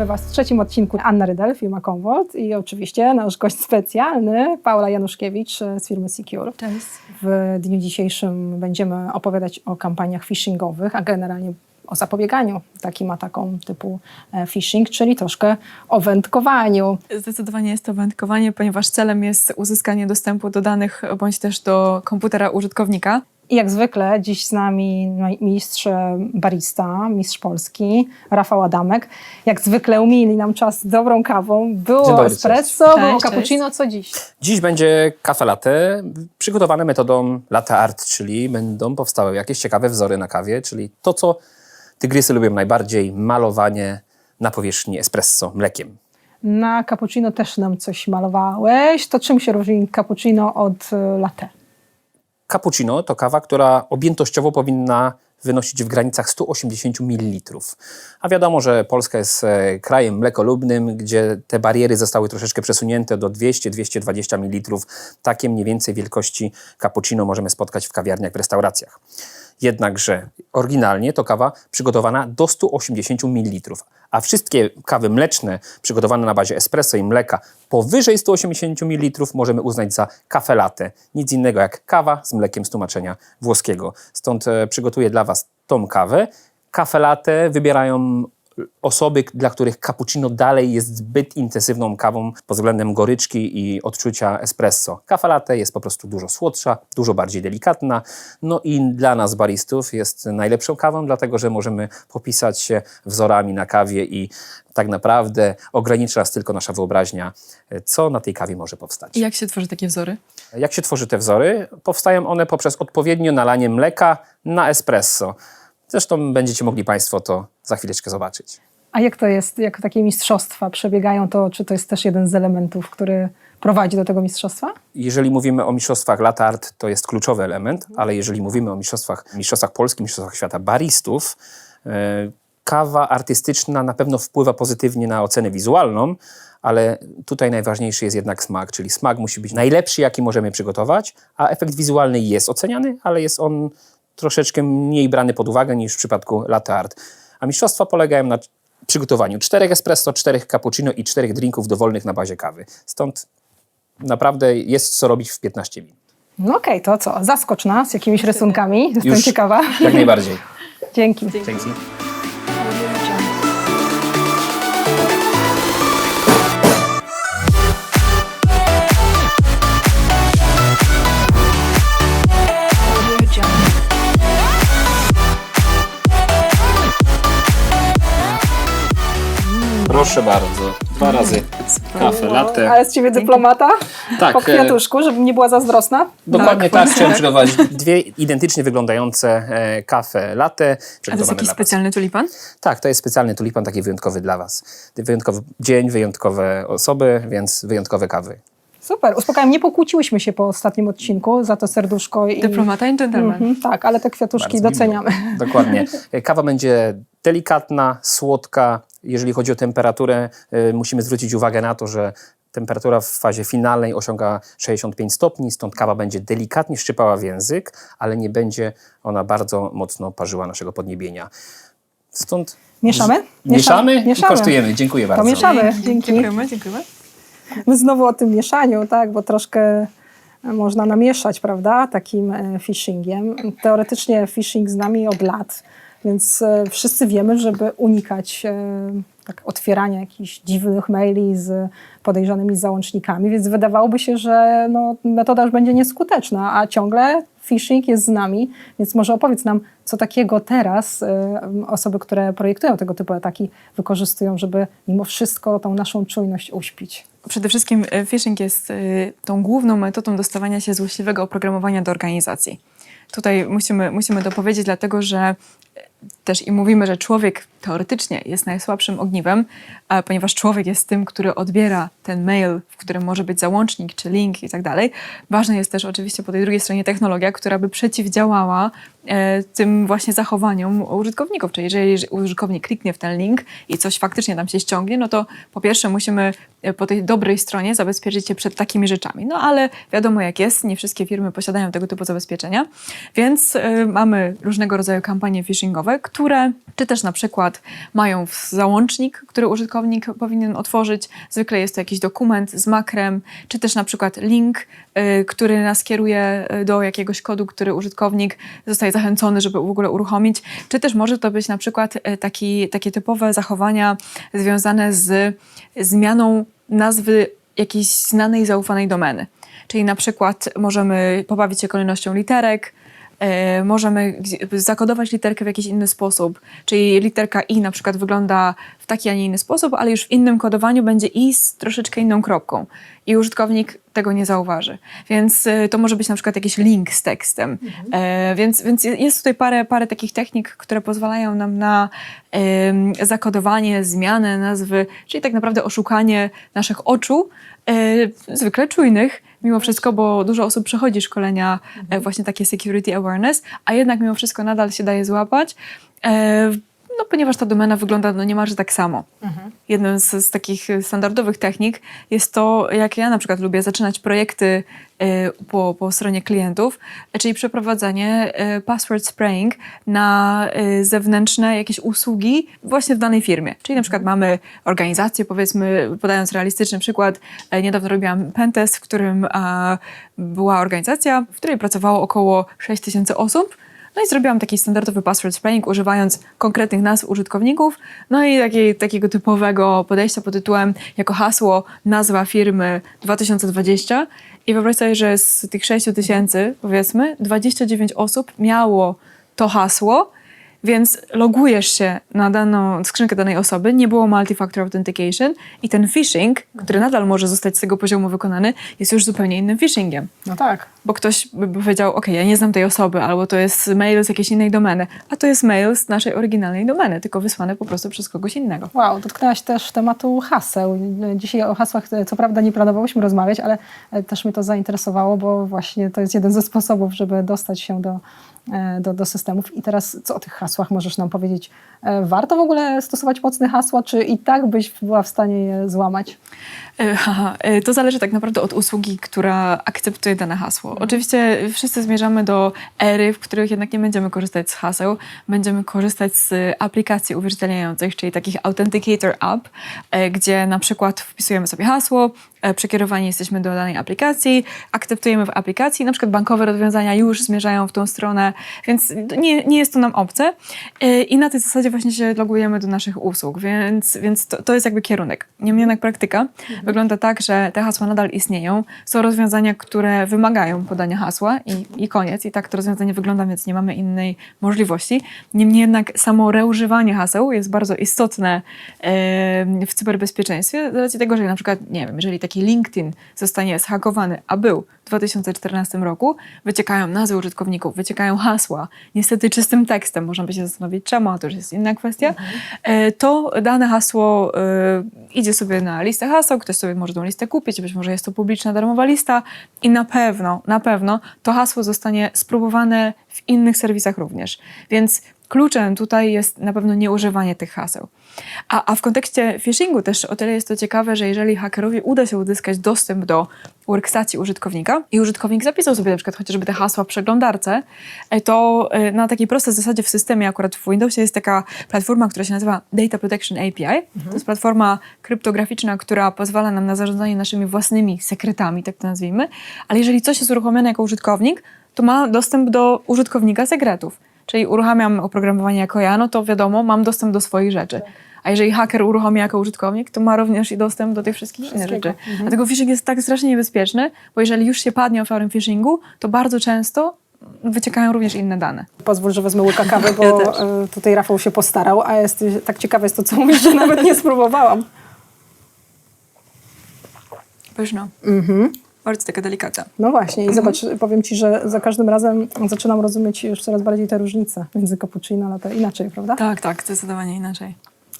Witamy Was w trzecim odcinku Anna Rydel, firma Convolt i oczywiście nasz gość specjalny, Paula Januszkiewicz z firmy Secure. Cześć. W dniu dzisiejszym będziemy opowiadać o kampaniach phishingowych, a generalnie o zapobieganiu takim atakom typu e, phishing, czyli troszkę o wędkowaniu. Zdecydowanie jest to wędkowanie, ponieważ celem jest uzyskanie dostępu do danych bądź też do komputera użytkownika. I jak zwykle dziś z nami mistrz e, barista, mistrz Polski, Rafał Adamek. Jak zwykle umili nam czas dobrą kawą. Było dobry, espresso, cześć. było Cześć, cappuccino, co dziś? Dziś będzie kafe latte przygotowane metodą latte art, czyli będą powstały jakieś ciekawe wzory na kawie, czyli to, co tygrysy lubią najbardziej, malowanie na powierzchni espresso mlekiem. Na cappuccino też nam coś malowałeś. To czym się różni cappuccino od e, latte? Cappuccino to kawa, która objętościowo powinna wynosić w granicach 180 ml. A wiadomo, że Polska jest e, krajem mlekolubnym, gdzie te bariery zostały troszeczkę przesunięte do 200-220 ml. Takie mniej więcej wielkości cappuccino możemy spotkać w kawiarniach, w restauracjach. Jednakże oryginalnie to kawa przygotowana do 180 ml, a wszystkie kawy mleczne przygotowane na bazie espresso i mleka powyżej 180 ml możemy uznać za kafe latte. Nic innego jak kawa z mlekiem z tłumaczenia włoskiego. Stąd e, przygotuję dla Was tą kawę. Kafe latte wybierają osoby, dla których cappuccino dalej jest zbyt intensywną kawą pod względem goryczki i odczucia espresso. Kawa latte jest po prostu dużo słodsza, dużo bardziej delikatna, no i dla nas baristów jest najlepszą kawą, dlatego że możemy popisać się wzorami na kawie i tak naprawdę ogranicza nas tylko nasza wyobraźnia, co na tej kawie może powstać. I jak się tworzy takie wzory? Jak się tworzy te wzory? Powstają one poprzez odpowiednio nalanie mleka na espresso. Zresztą będziecie mogli Państwo to za chwileczkę zobaczyć. A jak to jest, jak takie mistrzostwa przebiegają, to czy to jest też jeden z elementów, który prowadzi do tego mistrzostwa? Jeżeli mówimy o mistrzostwach lat art, to jest kluczowy element, ale jeżeli mówimy o mistrzostwach, mistrzostwach polskich, mistrzostwach świata baristów, e, kawa artystyczna na pewno wpływa pozytywnie na ocenę wizualną, ale tutaj najważniejszy jest jednak smak, czyli smak musi być najlepszy, jaki możemy przygotować, a efekt wizualny jest oceniany, ale jest on troszeczkę mniej brany pod uwagę niż w przypadku latte art. A mistrzostwa polegają na przygotowaniu czterech espresso, czterech cappuccino i czterech drinków dowolnych na bazie kawy. Stąd naprawdę jest co robić w 15 minut. No okej, to co? Zaskocz nas jakimiś rysunkami. Jestem Już ciekawa. Jak najbardziej. Dzięki. Dzięki. Proszę bardzo. Dwa razy kawę, latte. Ale z ciebie dyplomata? Tak, Po e, kwiatuszku, żebym nie była zazdrosna. Dokładnie tak, chciałem przygotować dwie identycznie wyglądające e, kafe latte. A to jest jakiś specjalny tulipan? Tak, to jest specjalny tulipan, taki wyjątkowy dla Was. Wyjątkowy dzień, wyjątkowe osoby, więc wyjątkowe kawy. Super. Uspokajam, nie pokłóciłyśmy się po ostatnim odcinku, za to serduszko i... Dyplomata i gentleman. Mhm, tak, ale te kwiatuszki Bardzo doceniamy. miło. Dokładnie. Kawa będzie delikatna, słodka. Jeżeli chodzi o temperaturę, e, musimy zwrócić uwagę na to, że temperatura w fazie finalnej osiąga 65 stopni, stąd kawa będzie delikatnie szczypała w język, ale nie będzie ona bardzo mocno parzyła naszego podniebienia. Stąd Mieszamy? mieszamy, Mieszamy. i kosztujemy. Dziękuję bardzo. To mieszamy. Dzięki. Dziękujemy, dziękujemy. My znowu o tym mieszaniu, tak, bo troszkę można namieszać, prawda, takim e, phishingiem. Teoretycznie phishing z nami od lat, więc e, wszyscy wiemy, żeby unikać e, tak, otwierania jakichś dziwnych maili z podejrzanymi załącznikami, więc wydawałoby się, że no, metoda już będzie nieskuteczna, a ciągle phishing jest z nami, więc może opowiedz nam, co takiego teraz e, osoby, które projektują tego typu ataki, wykorzystują, żeby mimo wszystko tą naszą czujność uśpić. Przede wszystkim phishing jest tą główną metodą dostawania się złośliwego oprogramowania do organizacji. Tutaj musimy, musimy to powiedzieć, dlatego że też i mówimy, że człowiek teoretycznie jest najsłabszym ogniwem, ponieważ człowiek jest tym, który odbiera ten mail, w którym może być załącznik czy link i tak dalej. Ważna jest też oczywiście po tej drugiej stronie technologia, która by przeciwdziałała tym właśnie zachowaniom użytkowników. Czyli jeżeli użytkownik kliknie w ten link i coś faktycznie tam się ściągnie, no to po pierwsze musimy e, po tej dobrej stronie zabezpieczyć się przed takimi rzeczami. No ale wiadomo jak jest, nie wszystkie firmy posiadają tego typu zabezpieczenia, więc e, mamy różnego rodzaju kampanie phishingowe, które, czy też na przykład mają załącznik, który użytkownik powinien otworzyć. Zwykle jest to jakiś dokument z makrem, czy też na przykład link, który nas kieruje do jakiegoś kodu, który użytkownik zostaje zachęcony, żeby w ogóle uruchomić. Czy też może to być na przykład y, taki, takie typowe zachowania związane z zmianą nazwy jakiejś znanej, zaufanej domeny. Czyli na przykład możemy pobawić się kolejnością literek, e, możemy zakodować literkę w jakiś inny sposób. Czyli literka i na przykład wygląda w taki, a nie inny sposób, ale już w innym kodowaniu będzie i z troszeczkę inną kropką. I użytkownik tego nie zauważy. Więc e, to może być na przykład jakiś link z tekstem. E, więc, więc jest tutaj parę, parę takich technik, które pozwalają nam na em, zakodowanie, zmianę nazwy, czyli tak naprawdę oszukanie naszych oczu, e, zwykle czujnych, mimo wszystko, bo dużo osób przechodzi szkolenia e, właśnie takie security awareness, a jednak mimo wszystko nadal się daje złapać, e, no, ponieważ ta domena wygląda no, niemalże tak samo. Jedną z, z takich standardowych technik jest to, jak ja na przykład lubię zaczynać projekty e, po, po stronie klientów, czyli przeprowadzanie e, password spraying na e, zewnętrzne jakieś usługi właśnie w danej firmie. Czyli na przykład mamy organizację, powiedzmy, podając realistyczny przykład, e, niedawno robiłam pentest, w którym a, była organizacja, w której pracowało około 6 tysięcy osób, no i zrobiłam taki standardowy password spraying, używając konkretnych nazw użytkowników, no i takiej, takiego typowego podejścia pod tytułem jako hasło nazwa firmy 2020 i wyobraź sobie, że z tych 6 tysięcy, powiedzmy, 29 osób miało to hasło, więc logujesz się na daną skrzynkę danej osoby, nie było multi-factor authentication i ten phishing, który nadal może zostać z tego poziomu wykonany, jest już zupełnie innym phishingiem. No tak. Bo ktoś by powiedział, ok, ja nie znam tej osoby, albo to jest mail z jakiejś innej domeny, a to jest mail z naszej oryginalnej domeny, tylko wysłane po prostu przez kogoś innego. Wow, dotknęłaś też tematu haseł. Dzisiaj o hasłach e, co prawda nie planowałyśmy rozmawiać, ale e, też mnie to zainteresowało, bo właśnie to jest jeden ze sposobów, żeby dostać się do, do, do systemów. I teraz co o tych hasłach możesz nam powiedzieć? E, Warto w ogóle stosować mocne hasła, czy i tak byś była w stanie je złamać? E, Haha, e, to zależy tak naprawdę od usługi, która akceptuje dane hasło. Oczywiście wszyscy zmierzamy do ery, w których jednak nie będziemy korzystać z haseł, będziemy korzystać z aplikacji uwierzytelniających, czyli takich Authenticator App, e, gdzie na przykład wpisujemy sobie hasło, e, przekierowani jesteśmy do danej aplikacji, akceptujemy w aplikacji, na przykład bankowe rozwiązania już zmierzają w tą stronę, więc nie, nie jest to nam obce E, i na tej zasadzie właśnie się logujemy do naszych usług, więc, więc to, to jest jakby kierunek. Niemniej jednak praktyka wygląda tak, że te hasła nadal istnieją. Są rozwiązania, które wymagają podania hasła i, i koniec. I tak to rozwiązanie wygląda, więc nie mamy innej możliwości. Niemniej jednak samo reużywanie haseł jest bardzo istotne em, w cyberbezpieczeństwie z racji tego, że na przykład, nie wiem, jeżeli taki LinkedIn zostanie zhakowany, a był w 2014 roku, wyciekają nazwy użytkowników, wyciekają hasła, niestety czystym tekstem, można by się zastanowić czemu, a to już jest inna kwestia, e, to dane hasło e, idzie sobie na listę haseł, ktoś sobie może tą listę kupić, być może jest to publiczna, darmowa lista i na pewno, na pewno to hasło zostanie spróbowane w innych serwisach również. Więc kluczem tutaj jest na pewno nieużywanie tych haseł. A, a w kontekście phishingu też o tyle jest to ciekawe, że jeżeli hakerowi uda się uzyskać dostęp do workstacji użytkownika i użytkownik zapisał sobie na przykład chociażby te hasła w przeglądarce, e, to e, na takiej prostej zasadzie w systemie, akurat w Windowsie jest taka platforma, która się nazywa Data Protection API. To jest platforma kryptograficzna, która pozwala nam na zarządzanie naszymi własnymi sekretami, tak to nazwijmy, ale jeżeli coś jest uruchomione jako użytkownik, to ma dostęp do użytkownika sekretów. Czyli uruchamiam oprogramowanie jako ja, no to wiadomo, mam dostęp do swoich rzeczy. A jeżeli haker uruchomi jako użytkownik, to ma również i dostęp do tych wszystkich innych rzeczy. Mhm. Dlatego phishing jest tak strasznie niebezpieczny, bo jeżeli już się padnie ofiarą phishingu, to bardzo często wyciekają również inne dane. Pozwól, że wezmę łyka kawy, bo Ja e, tutaj Rafał się postarał, a jest tak ciekawe jest to, co mówisz, że nawet nie spróbowałam. Pyszno. Bardzo taka delikatna. No właśnie i zobacz, powiem Ci, że za każdym razem zaczynam rozumieć już coraz bardziej te różnice między cappuccino a to inaczej, prawda? Tak, tak, zdecydowanie inaczej.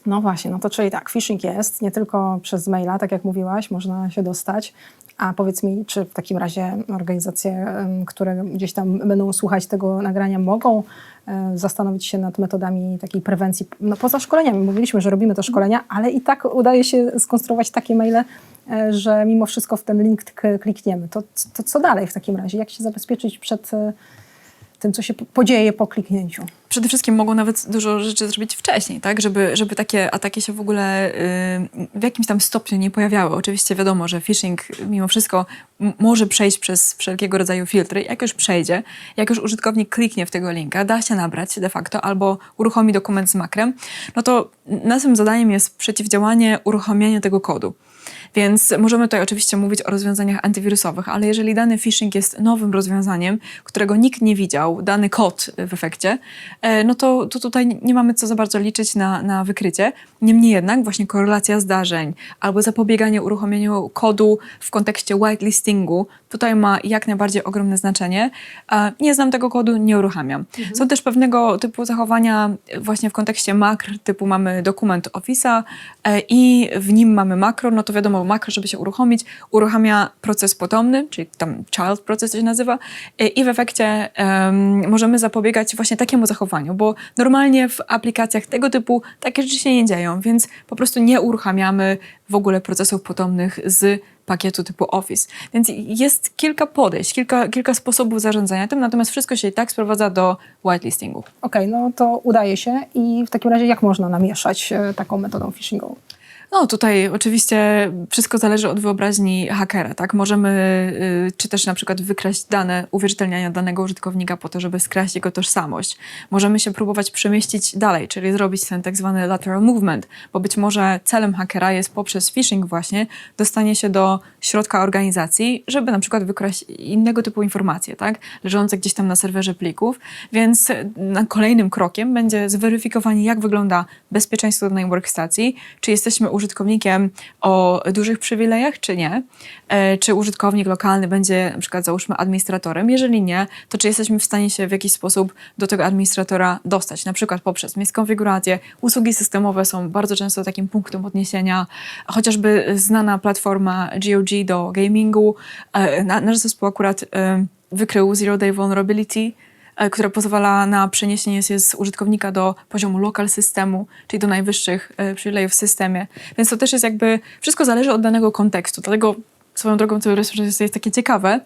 No właśnie, no to czyli tak, phishing jest, nie tylko przez maila, tak jak mówiłaś, można się dostać, a powiedz mi, czy w takim razie organizacje, które gdzieś tam będą słuchać tego nagrania, mogą e, zastanowić się nad metodami takiej prewencji, no poza szkoleniami, mówiliśmy, że robimy to szkolenia, ale i tak udaje się skonstruować takie maile, że mimo wszystko w ten link klikniemy. To, to co dalej w takim razie? Jak się zabezpieczyć przed, e, tym, co się po- podzieje po kliknięciu. Przede wszystkim mogą nawet dużo rzeczy zrobić wcześniej, tak? Żeby, żeby takie ataki się w ogóle y, w jakimś tam stopniu nie pojawiały. Oczywiście wiadomo, że phishing mimo wszystko może przejść przez wszelkiego rodzaju filtry. Jak już przejdzie, jak już użytkownik kliknie w tego linka, da się nabrać de facto albo uruchomi dokument z makrem, no to naszym zadaniem jest przeciwdziałanie uruchamianiu tego kodu. Więc możemy tutaj oczywiście mówić o rozwiązaniach antywirusowych, ale jeżeli dany phishing jest nowym rozwiązaniem, którego nikt nie widział, dany kod w efekcie, e, no to, to tutaj nie mamy co za bardzo liczyć na, na wykrycie. Niemniej jednak właśnie korelacja zdarzeń albo zapobieganie uruchomieniu kodu w kontekście whitelistingu tutaj ma jak najbardziej ogromne znaczenie. Nie znam tego kodu, nie uruchamiam. Są też pewnego typu zachowania właśnie w kontekście makr, typu mamy dokument Office'a e, i w nim mamy makro, no to wiadomo, makro, żeby się uruchomić, uruchamia proces potomny, czyli tam child proces to się nazywa e, i w efekcie em, możemy zapobiegać właśnie takiemu zachowaniu, bo normalnie w aplikacjach tego typu takie rzeczy się nie dzieją, więc po prostu nie uruchamiamy w ogóle procesów potomnych z pakietu typu Office. Więc jest kilka podejść, kilka, kilka sposobów zarządzania tym, natomiast wszystko się i tak sprowadza do whitelistingu. Okej, no to udaje się i w takim razie jak można namieszać e, taką metodą phishingową? No tutaj oczywiście wszystko zależy od wyobraźni hakera, tak? Możemy, y, czy też na przykład wykraść dane uwierzytelniania danego użytkownika po to, żeby skraść jego tożsamość. Możemy się próbować przemieścić dalej, czyli zrobić ten tak zwany lateral movement, bo być może celem hakera jest poprzez phishing właśnie dostanie się do środka organizacji, żeby na przykład wykraść innego typu informacje, tak? Leżące gdzieś tam na serwerze plików, więc kolejnym krokiem będzie zweryfikowanie, jak wygląda bezpieczeństwo danej workstacji, czy jesteśmy użytkownikiem o dużych przywilejach, czy nie, E, czy użytkownik lokalny będzie na przykład załóżmy administratorem, jeżeli nie, to czy jesteśmy w stanie się w jakiś sposób do tego administratora dostać, na przykład poprzez miskonfigurację. Usługi systemowe są bardzo często takim punktem odniesienia, chociażby znana platforma GOG do gamingu, e, na- nasz zespół akurat e, wykrył Zero Day Vulnerability, która pozwala na przeniesienie się z użytkownika do poziomu lokal systemu, czyli do najwyższych e, przywilejów w systemie. Więc to też jest jakby, wszystko zależy od danego kontekstu. Dlatego swoją drogą to jest, jest takie ciekawe,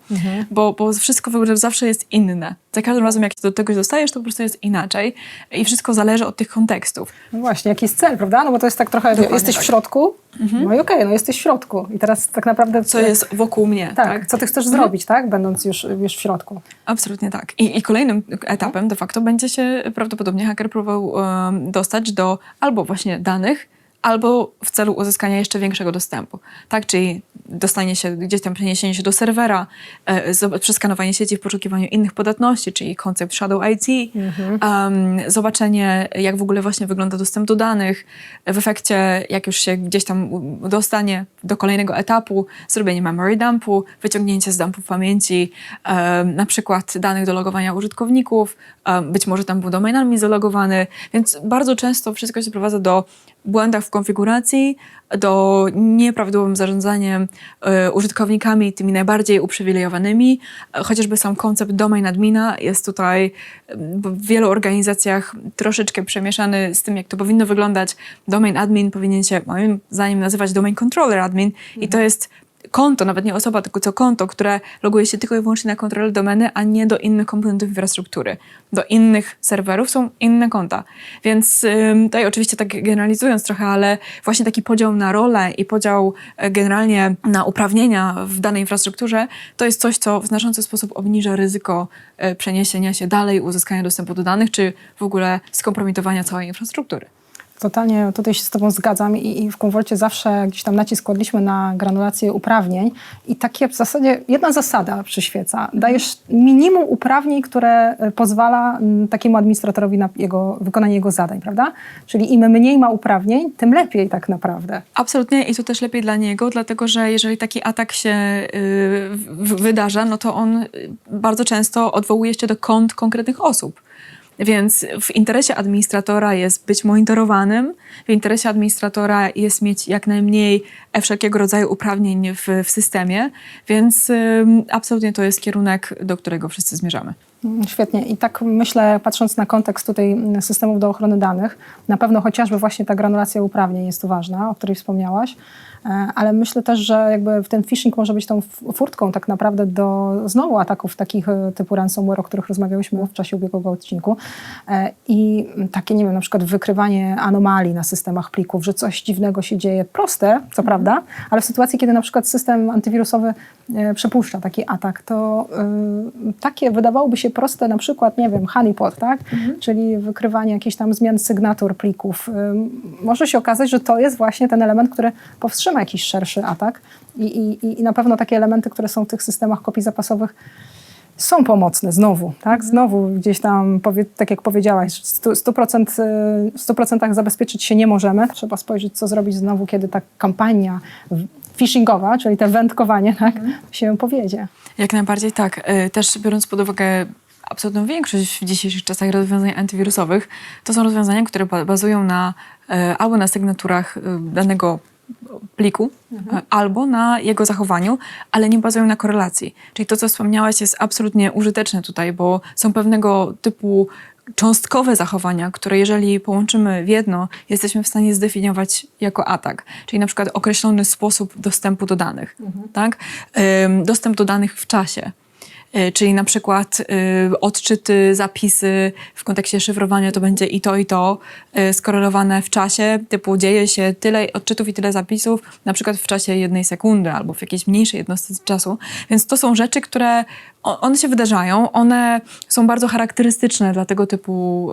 bo, bo wszystko w ogóle zawsze jest inne. Za każdym razem, jak do czegoś dostajesz, to po prostu jest inaczej i wszystko zależy od tych kontekstów. No właśnie, jaki jest cel, prawda? No bo to jest tak trochę, Dokładnie jesteś tak. w środku, no i okej, no jesteś w środku. I teraz tak naprawdę... Co jest wokół mnie, Tak, tak? co ty chcesz zrobić, tak? Będąc już, już w środku. Absolutnie tak. I, I kolejnym etapem de facto będzie się prawdopodobnie haker próbował em, dostać do albo właśnie danych, albo w celu uzyskania jeszcze większego dostępu. Tak, czyli dostanie się gdzieś tam, przeniesienie się do serwera, e, przeskanowanie sieci w poszukiwaniu innych podatności, czyli koncept Shadow IT, em, zobaczenie, jak w ogóle właśnie wygląda dostęp do danych. W efekcie, jak już się gdzieś tam dostanie do kolejnego etapu, zrobienie memory dumpu, wyciągnięcie z dumpu pamięci, em, na przykład danych do logowania użytkowników, em, być może tam był domain admin zalogowany, więc bardzo często wszystko się sprowadza do błędach w konfiguracji, do nieprawidłowym zarządzaniem e, użytkownikami, tymi najbardziej uprzywilejowanymi. E, Chociażby sam koncept domain admina jest tutaj em, w wielu organizacjach troszeczkę przemieszany z tym, jak to powinno wyglądać. Domain admin powinien się, moim zdaniem, nazywać domain controller admin i to jest konto, nawet nie osoba, tylko co konto, które loguje się tylko i wyłącznie na kontrolę domeny, a nie do innych komponentów infrastruktury. Do innych serwerów są inne konta. Więc tutaj oczywiście tak generalizując trochę, ale właśnie taki podział na role i podział e, generalnie na uprawnienia w danej infrastrukturze, to jest coś, co w znaczący sposób obniża ryzyko e, przeniesienia się dalej, uzyskania dostępu do danych, czy w ogóle skompromitowania całej infrastruktury. Totalnie tutaj się z Tobą zgadzam i, i w Komforcie zawsze gdzieś tam nacisk kładliśmy na granulację uprawnień i takie w zasadzie jedna zasada przyświeca. Dajesz minimum uprawnień, które e, pozwala mm, takiemu administratorowi na jego, wykonanie jego zadań, prawda? Czyli im mniej ma uprawnień, tym lepiej tak naprawdę. Absolutnie i to też lepiej dla niego, dlatego że jeżeli taki atak się y, wydarza, no to on bardzo często odwołuje się do kont konkretnych osób. Więc w interesie administratora jest być monitorowanym, w interesie administratora jest mieć jak najmniej wszelkiego rodzaju uprawnień w, w systemie, więc ym, absolutnie to jest kierunek, do którego wszyscy zmierzamy. Świetnie. I tak myślę, patrząc na kontekst tutaj systemów do ochrony danych, na pewno chociażby właśnie ta granulacja uprawnień jest tu ważna, o której wspomniałaś, E, ale myślę też, że jakby ten phishing może być tą furtką tak naprawdę do znowu ataków takich e, typu ransomware, o których rozmawiałyśmy w czasie ubiegłego odcinku. E, I takie, nie wiem, na przykład wykrywanie anomalii na systemach plików, że coś dziwnego się dzieje, proste, co prawda, ale w sytuacji, kiedy na przykład system antywirusowy przepuszcza taki atak, to takie wydawałoby się proste, na przykład, nie wiem, honeypot, tak? Czyli wykrywanie jakichś tam zmian sygnatur plików. Może się okazać, że to jest właśnie ten element, który powstrzyma jakiś szerszy atak i, i, i na pewno takie elementy, które są w tych systemach kopii zapasowych, są pomocne znowu, tak? Znowu gdzieś tam, tak jak powiedziałaś, w stu- 100%, y, 100% zabezpieczyć się nie możemy. Trzeba spojrzeć, co zrobić znowu, kiedy ta kampania phishingowa, czyli te wędkowanie, tak, się powiedzie. Jak najbardziej tak. Y, Też biorąc pod uwagę absolutną większość w dzisiejszych czasach rozwiązań antywirusowych, to są rozwiązania, które ba- bazują na e, albo na sygnaturach y, danego pliku, e, albo na jego zachowaniu, ale nie bazują na korelacji. Czyli to, co wspomniałaś, jest absolutnie użyteczne tutaj, bo są pewnego typu cząstkowe zachowania, które jeżeli połączymy w jedno, jesteśmy w stanie zdefiniować jako atak. Czyli na przykład określony sposób dostępu do danych. Tak? Ym, Dostęp do danych w czasie. Y, Czyli na przykład y, odczyty, zapisy w kontekście szyfrowania to będzie i to, i to y, skorelowane w czasie, typu dzieje się tyle odczytów i tyle zapisów, na przykład w czasie jednej sekundy albo w jakiejś mniejszej jednostce czasu. Więc to są rzeczy, które one się wydarzają, one są bardzo charakterystyczne dla tego typu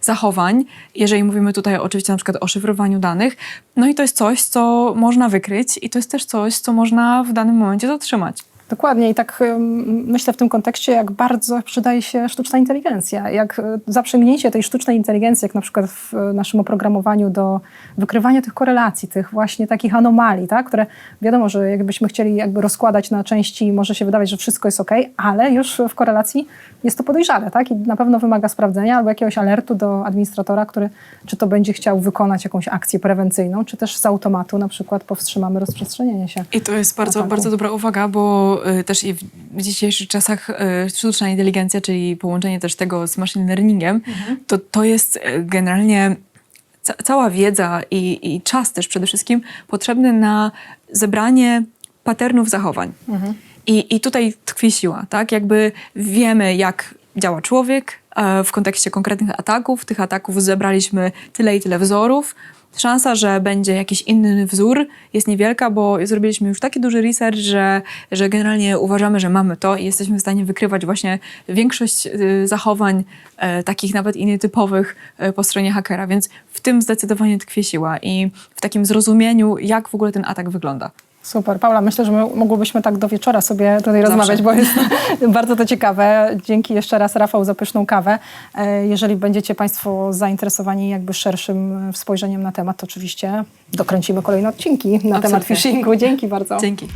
zachowań, jeżeli mówimy tutaj oczywiście na przykład o szyfrowaniu danych. No i to jest coś, co można wykryć i to jest też coś, co można w danym momencie zatrzymać. Dokładnie i tak myślę w tym kontekście, jak bardzo przydaje się sztuczna inteligencja. Jak y, zaprzęgnięcie tej sztucznej inteligencji, jak na przykład w y, naszym oprogramowaniu do wykrywania tych korelacji, tych właśnie takich anomalii, tak, które wiadomo, że jakbyśmy chcieli jakby rozkładać na części, może się wydawać, że wszystko jest ok, ale już w korelacji jest to podejrzane, tak, i na pewno wymaga sprawdzenia albo jakiegoś alertu do administratora, który czy to będzie chciał wykonać jakąś akcję prewencyjną, czy też z automatu na przykład powstrzymamy rozprzestrzenianie się. I to jest bardzo, ataku. bardzo dobra uwaga, bo y, też i w, dzisiejszych czasach y, sztuczna inteligencja, czyli połączenie też tego z machine learningiem, to, to jest y, generalnie ca- cała wiedza i, i czas też przede wszystkim potrzebny na zebranie patternów zachowań. I, I tutaj tkwi siła, tak? Jakby wiemy, jak działa człowiek w kontekście konkretnych ataków. Tych ataków zebraliśmy tyle i tyle wzorów. Szansa, że będzie jakiś inny wzór jest niewielka, bo zrobiliśmy już taki duży research, że, że generalnie uważamy, że mamy to i jesteśmy w stanie wykrywać właśnie większość y, zachowań e, takich nawet i nietypowych e, po stronie hakera. Więc w tym zdecydowanie tkwi siła i w takim zrozumieniu, jak w ogóle ten atak wygląda. Super. Paula, myślę, że my mogłybyśmy tak do wieczora sobie tutaj Zawsze. rozmawiać, bo jest bardzo to ciekawe. Dzięki jeszcze raz Rafał za pyszną kawę. E, Jeżeli będziecie Państwo zainteresowani jakby szerszym spojrzeniem na temat, to oczywiście dokręcimy kolejne odcinki na temat Absolutnie. phishingu. Dzięki bardzo. Dzięki.